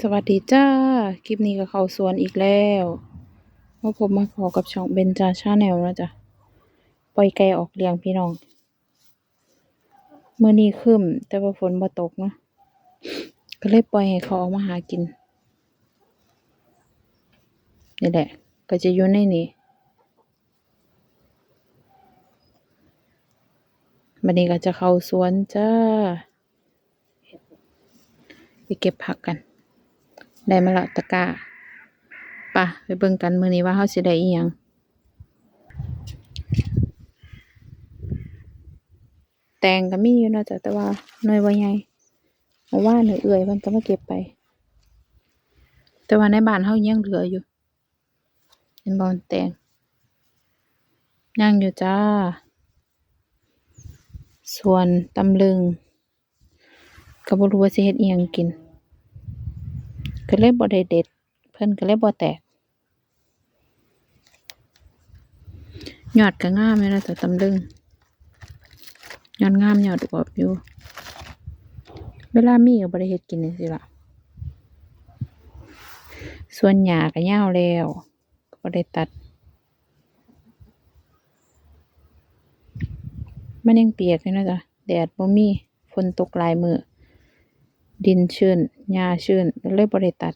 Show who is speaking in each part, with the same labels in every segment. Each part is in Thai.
Speaker 1: สวัสดีจ้า คลิปนี้ก็เข้าสวนอีกแล้วมาพบมาพอกับช่องเบนจาชาแนลนะจ๊ะ ปล่อยไก่ออกเลี้ยงพี่น้อง เมื่อนี้ครึ้มแต่ว่าฝนบ่ตกเนาะ ก็เลยปล่อยให้เขาออกมาหากิน นี่แหละ ก็จะอยู่ในนี้บันนี้ก็จะเข้าสวนจ้า ไปเก็บผักกัน ได้มาและตะก้าป่ะไปเบิ่งกันมื้อนี้ว่าเฮาสิได้อีหยังแตงก็มีอยู่นะจ้ะแต่ว่าหน่วยบ่ใหญ่เพราะว่าหน่วยเอื่อยเพิ่นก็มาเก็บไป แต่ว่าในบ้านเฮายังเหลืออยู่เห็นบ่แตงยังอยู่จ้า ส่วนตำลึงก็บ่รู้ว่าสิเฮ็ดอีหยังกิน ก็เลยบ่ได้เด็ด เพิ่นก็เลยบ่แตกยอดก็งามเลยนะแต่ตำลึงยอดงามยอดอวบอยู่ เวลามีก็บ่ได้เฮ็ดกินจังซี่ล่ะส่วนหญ้าก็ยาวแล้วก็บ่ได้ตัด มันยังเปียกอยู่นะจ๊ะแดดบ่มีฝนตกหลายมื้อ ดินชื้นหญ้าชื้นเลยบ่ได้ตัด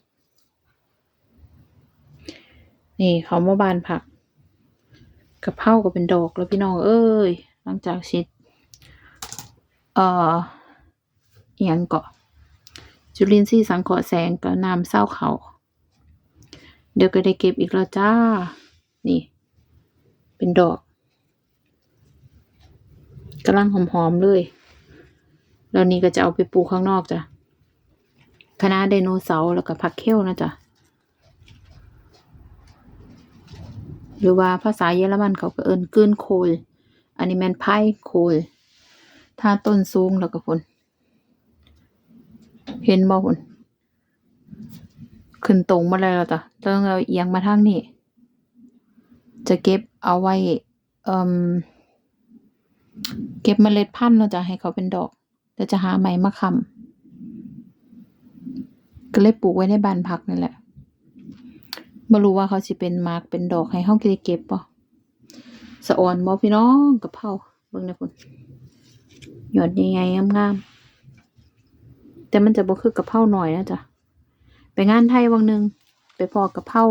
Speaker 1: นี่เขามาบานผักกะเพราก็เป็นดอกแล้วพี่น้องเอ้ย หลังจากชิดเอ่ออีหยงเกาะ จุลินทรีย์สังเคราะห์แสงกับน้ำเศร้าเขา เดี๋ยวก็ได้เก็บอีกแล้วจ้า นี่ เป็นดอกกำลังหอมๆเลย แล้วนี้ก็จะเอาไปปลูกข้างนอกจ้ะ คณะไดโนเสาร์แล้วก็ผักเขี้ยวนะจ๊ะหรือว่าภาษาเยอรมันเขาก็เอิ้นกลืนโคลอันนี้แมนไพ่โคลถ้าต้นสูงแล้วก็พุ่นเห็นบ่พุ่นขึ้นตรงมาเลยแล้วจ้ะต้องเอาเอียงมาทางนี้ จะเก็บเอาไว้เอ่มเก็บเมล็ดพันธุ์เนาจะให้เขาเป็นดอกแล้วจะหาไม้มาคำ ก็เลยปลูกไว้ในบ้านพักนี่แหละบ่รู้ว่าเขาสิเป็นมากเป็นดอกให้เฮาได้เก็บบ่สะอ่อนบ่พี่น้องกะเพราเบิ่งเด้อพุ่นยอดใหญ่ๆงามๆแต่มันจะบ่คือกะเพราหน่อยนะจ๊ะไปงานไทยวังหนึง ไปพอกะเพรา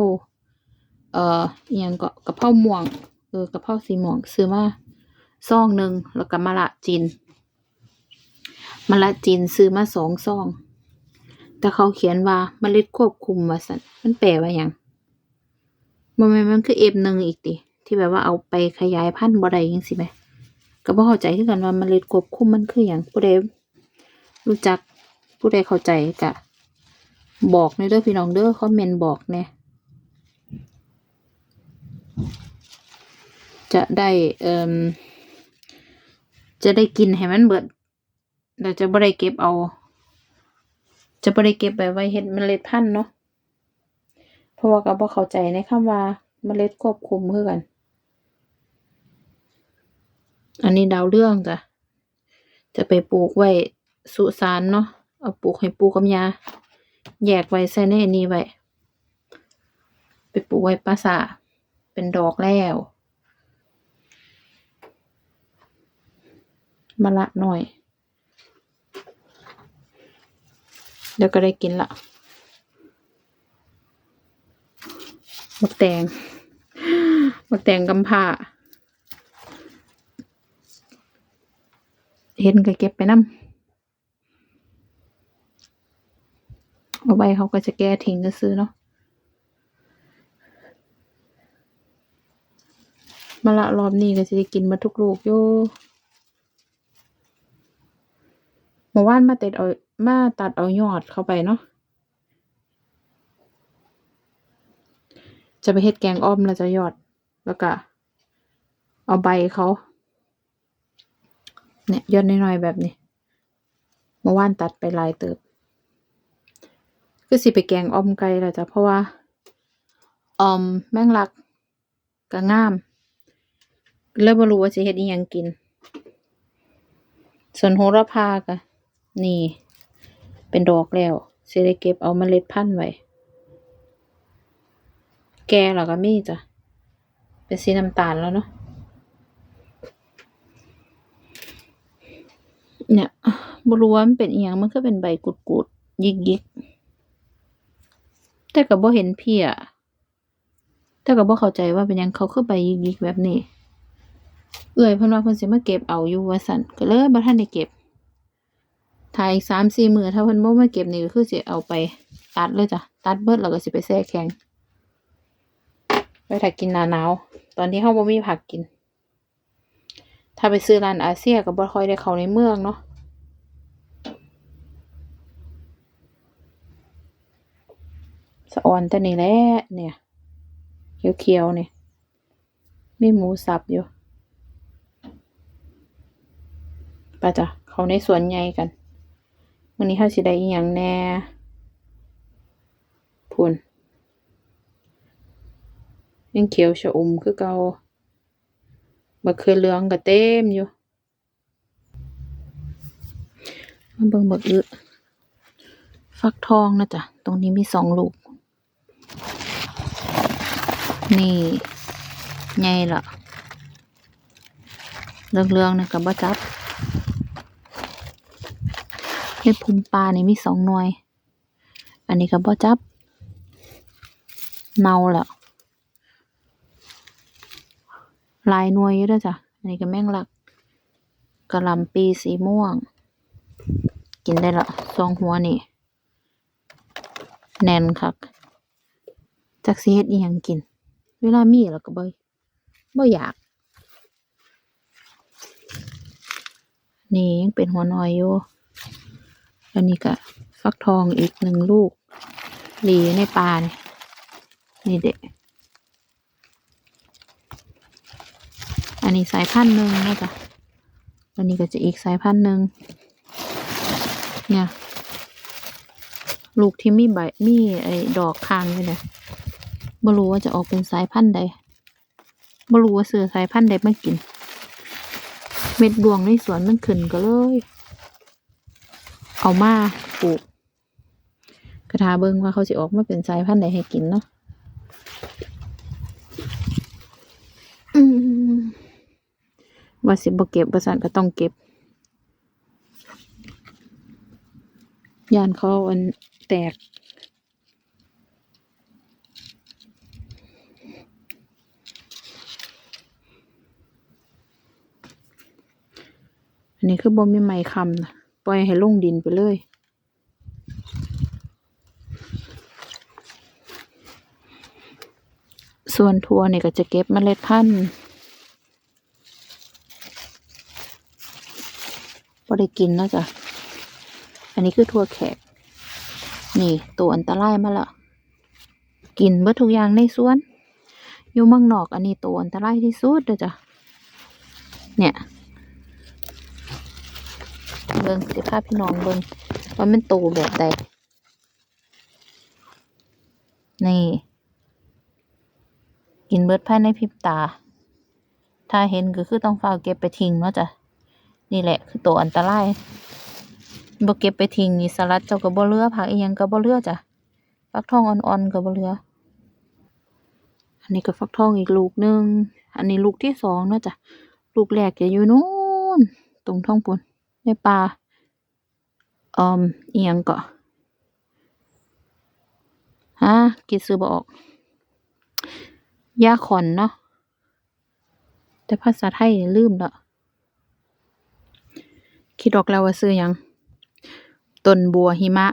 Speaker 1: เอ่ออีหยังก็กะเพราม่วงเออกะเพราสีม่วงซื้อมาซองหนึงแล้วก็มะละจีนมะละจีนซื้อมาสองซอง แต่เขาเขียนว่าเมล็ดควบคุมว่าซั่นมันแปลว่าหยังบ่แม่นมันคือ F1 อีกติ ที่แบบว่าเอาไปขยายพันธุ์บ่ได้จังซี่แหมก็บ่เข้าใจคือกันว่าเมล็ดควบคุมมันคือหยังผู้ใดรู้จักผู้ใดเข้าใจก็บอกหน่อยเด้อพี่น้องเด้อคอมเมนต์บอกแหน่จะได้เอ่มจะได้กินให้มันเบิดแล้วจะบ่ได้เก็บเอา จะบ่ได้เก็บไว้ไว้เฮ็ดเมล็ดพันธุ์เนาะเพราะว่าก็บ่เข้าใจในคำว่าเมล็ดควบคุมคือกัน อันนี้ดาวเรื่องจ้ะ จะไปปลูกไว้สุสานเนาะเอาปลูกให้ปูกับยาแยกไว้ใส่ในนนี้ไว้ไปปลูกไว้ปราสาเป็นดอกแล้วมะละหน่อย เดี๋ยวก็ได้กินละบักแตงบักแตงกำผ้าเห็นก็เก็บไปน้ำเอาไว้เขาก็จะแก้ทิ้งก็ซื้อเนาะมาละรอบนี้ก็จะได้กินมาทุกลูกอยู่เมื่อวานมาเตัดเอา มาตัดเอายอดเข้าไปเนาะจะไปเฮ็ดแกงอ้อมแล้วจะยอดแล้วก็เอาใบเขาเนี่ยยอดน้อยๆแบบนี้เมื่อวานตัดไปลายเติบคือสิไปแกงอ้อมไก่แล้วจ้ะเพราะว่าออมแมงลักก็งามเลยบ่รู้ว่าสิเฮ็ดอีหยังกิน ส่วนโหระพาก็นี่ เป็นดอกแล้วสิได้เก็บเอาเมล็ดพันธุ์ไว้ แก่แล้วก็มีจ้ะ เป็นสีน้ำตาลแล้วเนาะ เนี่ยบรู้ว่ามันเป็นอีหยังมันก็เป็นใบกุดๆยิกๆแต่ก็บ่เห็นเพียแต่ก็บ่เข้าใจว่าเป็นหยังเขาคือใบยิกๆแบบนี้ เอื้อยเพิ่นว่าเพิ่นสิมาเก็บเอาอยู่ว่าซั่นก็เลยบ่ทันได้เก็บ ถ้าอีกสามสี่มือถ้าเพิ่นบ่มาเก็บนี่ก็คือสิเอาไปตัดเลยจ้ะ ตัดเบิดแล้วก็สิไปแช่แข็งไว้ถ้ากินหนาหนาว ตอนที่เฮาบ่มีผักกิน ถ้าไปซื้อร้านอาเซียก็บ่ค่อยได้เข้าในเมืองเนาะสะออนแต่นี่แหละเนี่ย เขียวๆเนี่ยมีหมูสับอยู่ไปจ้ะเขาในสวนใหญ่กัน วันนี้เขาสิได้อีหยังแน่พูนยังเขียวชะอุ่มคือเก่าบักเขือเหลืองก็เต็มอยู่มาเบิ่งบักอึฟักทองนะจ๊ะ ตรงนี้มีสองลูก นี่ไงล่ะเรื่องเลืองๆนะกับบ่จับ ฮ็ดพุมปลานี่มีสองหน่วย อันนี้กับบ่จับ เน่าแล้ว หลายหน่วยอยู่เด้วยจ้ะ อันนี้ก็แม่งลักกระลำปีสีม่วง กินได้ละสองหัวนี่ แน่นคักจักสิเฮ็ดอีหยังกิน เวลามีแล้วก็บ่บ่อยาก นี่ยังเป็นหัวน้อยอยู่ อันนี้ก็ฟักทองอีกหนึ่งลูกหลีในปลาเนี่ยนี่เด็กอันนี้สายพันธุ์หนึ่งนะจ๊ะอันนี้ก็จะอีกสายพันธุ์หนึ่งเนี่ยลูกที่มีใบมีไอ้ดอกคางอยู่เนี่ยบ่รู้ว่าจะออกเป็นสายพันธุ์ใดบ่รู้ว่าซื้อสายพันธุ์ใดมากิน เม็ดดวงในสวนมันขึ้นก็เลย เอามาปลูกกระทาเบิ่งว่าเขาสิออกมาเป็นสายพันธุ์ใดให้กินเนาะว่าสิบ่เก็บประสานก็ต้องเก็บยานเขาอันแตก อันนี้คือบ่มีไม้คำนะ ปล่อยให้ลงดินไปเลย ส่วนทัวเนี่ยก็จะเก็บเมล็ดพันธุ์บ่ได้กินนะจ้ะ อันนี้คือทัวแขก นี่ตัวอันตรายมาละกินเบิดทุกอย่างในสวน อยู่เมืองนอกอันนี้ตัวอันตรายที่สุดเด้อจ้ะ เนี่ย เบิ่งสิพาพี่น้องเบิ่งว่ามันโตแบบใดนี่ กินเบิดภายในพริบตา ถ้าเห็นก็คือต้องฝ้าเก็บไปทิ้งเนาะจ้ะนี่แหละคือตัวอันตรายบ่เก็บไปทิ้งนี่สลัดเจ้าก็บ่เลือผักอีหยังก็บ่เลือจ้ะฟักทองอ่อนๆก็บ่เลืออันนี้ก็ฟักทองอีกลูกหนึ่งอันนี้ลูกที่สองเนาะจ้ะ ลูกแรกจะอยู่นู้นตรงท้องปุ่น ในป่าเอ่อเอียงก็ฮะกิดซื้อบ่ออกยาขอนเนาะแต่ภาษาไทยลืมละคิดออกแล้วว่าซื้อหยังต้นบัวหิมะ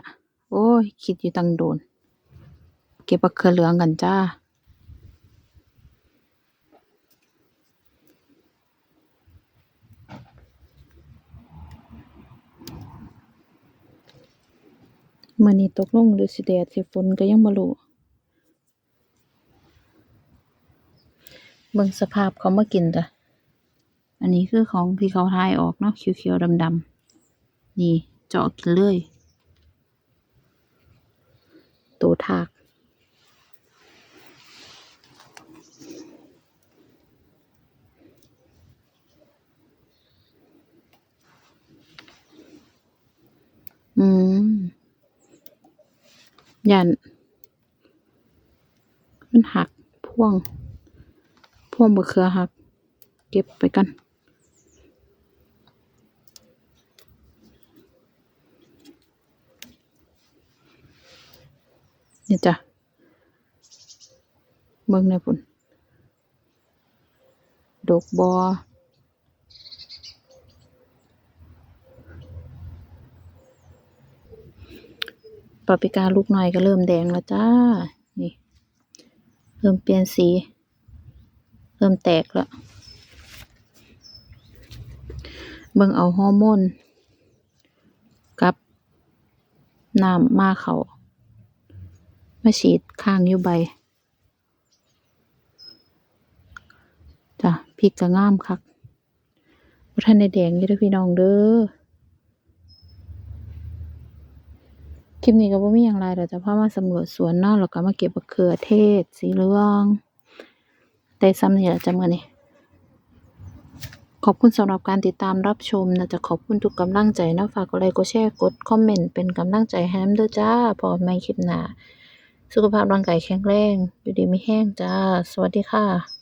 Speaker 1: โอ้ย คิดอยู่ตั้งโดน เก็บบักเขือเหลืองกันจ้า มื้อนี้ตกลงหรือสิแดดสิฝนก็ยังบ่รู้เบิ่งสภาพเขามากินจ้ะ อันนี้คือของที่เขาทายออกเนาะเขียวๆดำๆนี่เจาะกินเลย ตัวถาก อืม ยันมันหักพ่วง พ่วงบะเขือหัก เก็บไปกันนี่จ้ะเบิ่งในพุ่นดกบอ ปาปริกาลูกหน่อยก็เริ่มแดงแล้วจ้า นี่ เริ่มเปลี่ยนสี เริ่มแตกแล้ว เบิ่งเอาฮอร์โมนกับน้ำมาเขามาฉีดข้างอยู่ใบจ้ะพริกก็งามคักบ่ทันได้แดงอยู่ด้อพี่น้องเด้อ คลิปนี้ก็บ่มีหยังหลายดอกจ้ะพามาสำรวจสวนนาะแล้วก็มาเก็บมะเขือเทศ สีเหลืองได้ซ้ำนี่ล่ะจ้ะมื้อนี้ขอบคุณสำหรับการติดตามรับชมนะจะขอบคุณทุกกำลังใจนะฝากกดไลค์กดแชร์กดคอมเมนต์เป็นกำลังใจให้นำเด้อจ้าพบกันใหม่คลิปหน้าสุขภาพร่างกายแข็งแรง อยู่ดีไมีแห้งจ้า สวัสดีค่ะ